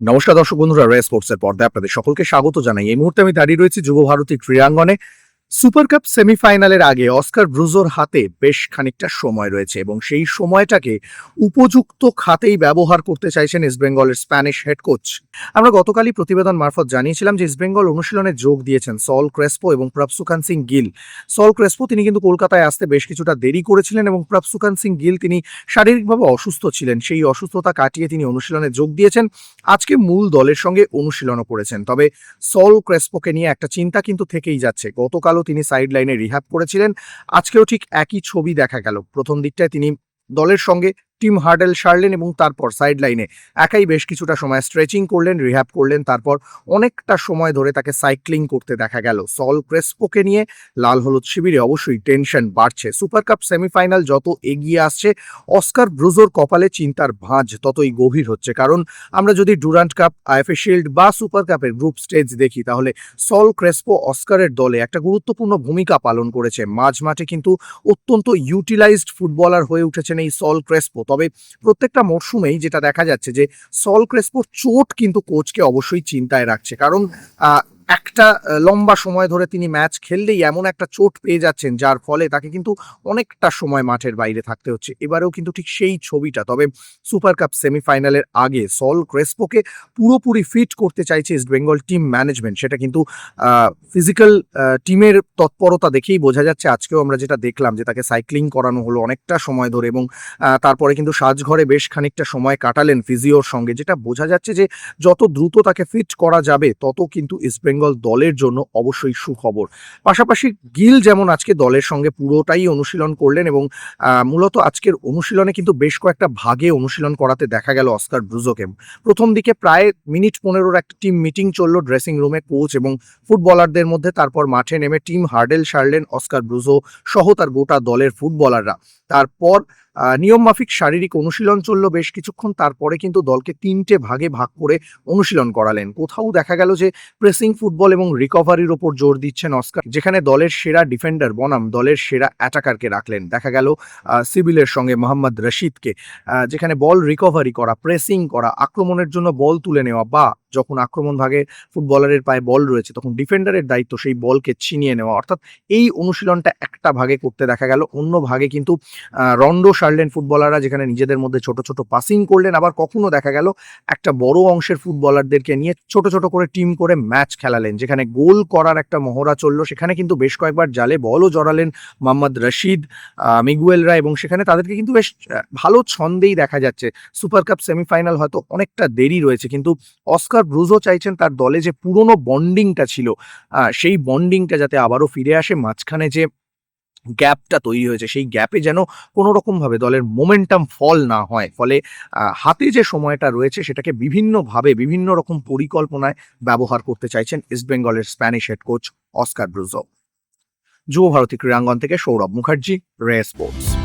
নমস্কার দর্শক বন্ধুরা রে স্পোর্টসের পর্দায় আপনাদের সকলকে স্বাগত জানাই। এই মুহূর্তে আমি দাঁড়িয়ে রয়েছি যুব ভারতী ক্রীড়াঙ্গনে। সুপার কাপ সেমিফাইনালের আগে অস্কার ব্রুজোর হাতে বেশ খানিকটা সময় রয়েছে এবং সেই সময়টাকে উপযুক্ত খাতেই ব্যবহার করতে চাইছেন ইস্টবেঙ্গলের স্প্যানিশ হেড কোচ। আমরা গতকালই প্রতিবেদন মারফত জানিয়েছিলাম যে ইস্টবেঙ্গল অনুশীলনে যোগ দিয়েছেন সল ক্রেসপো এবং প্রভসুকান সিং গিল। সল ক্রেসপো তিনি কিন্তু কলকাতায় আসতে বেশ কিছুটা দেরি করেছিলেন এবং প্রভসুকান সিং গিল তিনি শারীরিকভাবে অসুস্থ ছিলেন। সেই অসুস্থতা কাটিয়ে তিনি অনুশীলনে যোগ দিয়েছেন। আজকে মূল দলের সঙ্গে অনুশীলনও করেছেন। তবে সল ক্রেসপোকে নিয়ে একটা চিন্তা কিন্তু থেকেই যাচ্ছে। গতকালও তিনি সাইড লাইনে রিহ্যাব করেছিলেন। আজকেও ঠিক একই ছবি দেখা গেল। প্রথম দিকটায় তিনি দলের সঙ্গে টিম হার্ডেল সারলেন এবং তারপর সাইড লাইনে একাই বেশ কিছুটা সময় স্ট্রেচিং করলেন রিহ্যাব করলেন, তারপর অনেকটা সময় ধরে তাকে সাইক্লিং করতে দেখা গেল। সল ক্রেসপোকে নিয়ে লাল হলুদ শিবিরে অবশ্যই টেনশন বাড়ছে। সুপার কাপ সেমিফাইনাল যত এগিয়ে আসছে অস্কার ব্রুজোর কপালে চিন্তার ভাঁজ ততই গভীর হচ্ছে। কারণ আমরা যদি ডুরান্ট কাপ আইএফএ শিল্ড বা সুপার কাপের গ্রুপ স্টেজ দেখি, তাহলে সল ক্রেসপো অস্কারের দলে একটা গুরুত্বপূর্ণ ভূমিকা পালন করেছে। মাঝ মাঠে কিন্তু অত্যন্ত ইউটিলাইজড ফুটবলার হয়ে উঠেছেন এই সল ক্রেসপো তবে প্রত্যেকটা মরশুমেই যেটা দেখা যাচ্ছে যে সল ক্রেসপোর চোট কিন্তু কোচকে অবশ্যই চিন্তায় রাখছে। কারণ একটা লম্বা সময় ধরে তিনি ম্যাচ খেললেই এমন একটা চোট পেয়ে যাচ্ছেন, যার ফলে তাকে কিন্তু অনেকটা সময় মাঠের বাইরে থাকতে হচ্ছে। এবারেও কিন্তু ঠিক সেই ছবিটা। তবে সুপার কাপ সেমিফাইনালের আগে সল ক্রেসপোকে পুরোপুরি ফিট করতে চাইছে ইস্ট বেঙ্গল টিম ম্যানেজমেন্ট। সেটা কিন্তু ফিজিক্যাল টিমের তৎপরতা দেখেই বোঝা যাচ্ছে। আজকেও আমরা যেটা দেখলাম যে তাকে সাইক্লিং করানো হলো অনেকটা সময় ধরে এবং তারপরে কিন্তু সাজঘরে বেশ খানিকটা সময় কাটালেন ফিজিওর সঙ্গে, যেটা বোঝা যাচ্ছে যে যত দ্রুত তাকে ফিট করা যাবে, তত কিন্তু ইস্টবেঙ্গল দলের জন্য অবশ্যই সুখবর। পাশাপাশি গিল যেমন আজকে দলের সঙ্গে পুরোটাই অনুশীলন করলেন এবং মূলত আজকের অনুশীলনে কিন্তু বেশ কয়েকটা ভাগে অনুশীলন করাতে দেখা গেল অস্কার ব্রুজোকে। প্রথম দিকে প্রায় মিনিট পনেরোর একটা টিম মিটিং চলল ড্রেসিং রুমে কোচ এবং ফুটবলারদের মধ্যে, তারপর মাঠে নেমে টিম হার্ডেল সারলেন অস্কার ব্রুজো সহ তার গোটা দলের ফুটবলাররা। তারপর আহ, নিয়ম মাফিক শারীরিক অনুশীলন চলল বেশ কিছুক্ষণ তারপরে কিন্তু দলকে তিনটে ভাগে ভাগ করে অনুশীলন করালেন। কোথাও দেখা গেল যে প্রেসিং ফুটবল এবং রিকভারির ওপর জোর দিচ্ছেন অস্কার। যেখানে দলের সেরা ডিফেন্ডার বনাম দলের সেরা অ্যাটাকারকে রাখলেন। দেখা গেল সিভিলের সঙ্গে মোহাম্মদ রশিদকে যেখানে বল রিকভারি করা প্রেসিং করা আক্রমণের জন্য বল তুলে নেওয়া বা যখন আক্রমণ ভাগে ফুটবলারের পায়ে বল রয়েছে, তখন ডিফেন্ডারের দায়িত্ব সেই বলকে ছিনিয়ে নেওয়া। অর্থাৎ এই অনুশীলনটা একটা ভাগে করতে দেখা গেল। অন্য ভাগে কিন্তু রন্ডো সারলেন ফুটবলাররা যেখানে নিজেদের মধ্যে ছোট ছোট পাসিং করলেন, আবার কখনো দেখা গেল একটা বড় অংশের ফুটবলারদেরকে নিয়ে ছোট ছোট করে টিম করে ম্যাচ খেলালেন। যেখানে গোল করার একটা মহড়া চলল। সেখানে কিন্তু বেশ কয়েকবার জালে বলও জড়ালেন মোহাম্মদ রশিদ মিগুয়েলরা এবং সেখানে তাদেরকে কিন্তু বেশ ভালো ছন্দেই দেখা যাচ্ছে। সুপার কাপ সেমিফাইনাল হয়তো অনেকটা দেরি রয়েছে, কিন্তু অস্কার ব্রুজো চাইছেন তার দলে যে পুরনো বন্ডিংটা ছিল সেই বন্ডিংটা যাতে আবারও ফিরে আসে, মাঝখানে যে গ্যাপটা তৈরি হয়েছে, সেই গ্যাপে যেন কোনো রকমভাবে দলের মোমেন্টাম ফল না হয়। ফলে হাতে যে সময়টা রয়েছে সেটাকে বিভিন্নভাবে বিভিন্ন রকম পরিকল্পনায় ব্যবহার করতে চাইছেন ইস্টবেঙ্গলের Spanish head coach Oscar Bruzon Yuva Bharati Krirangan থেকে সৌরভ মুখার্জি রে স্পোর্টস।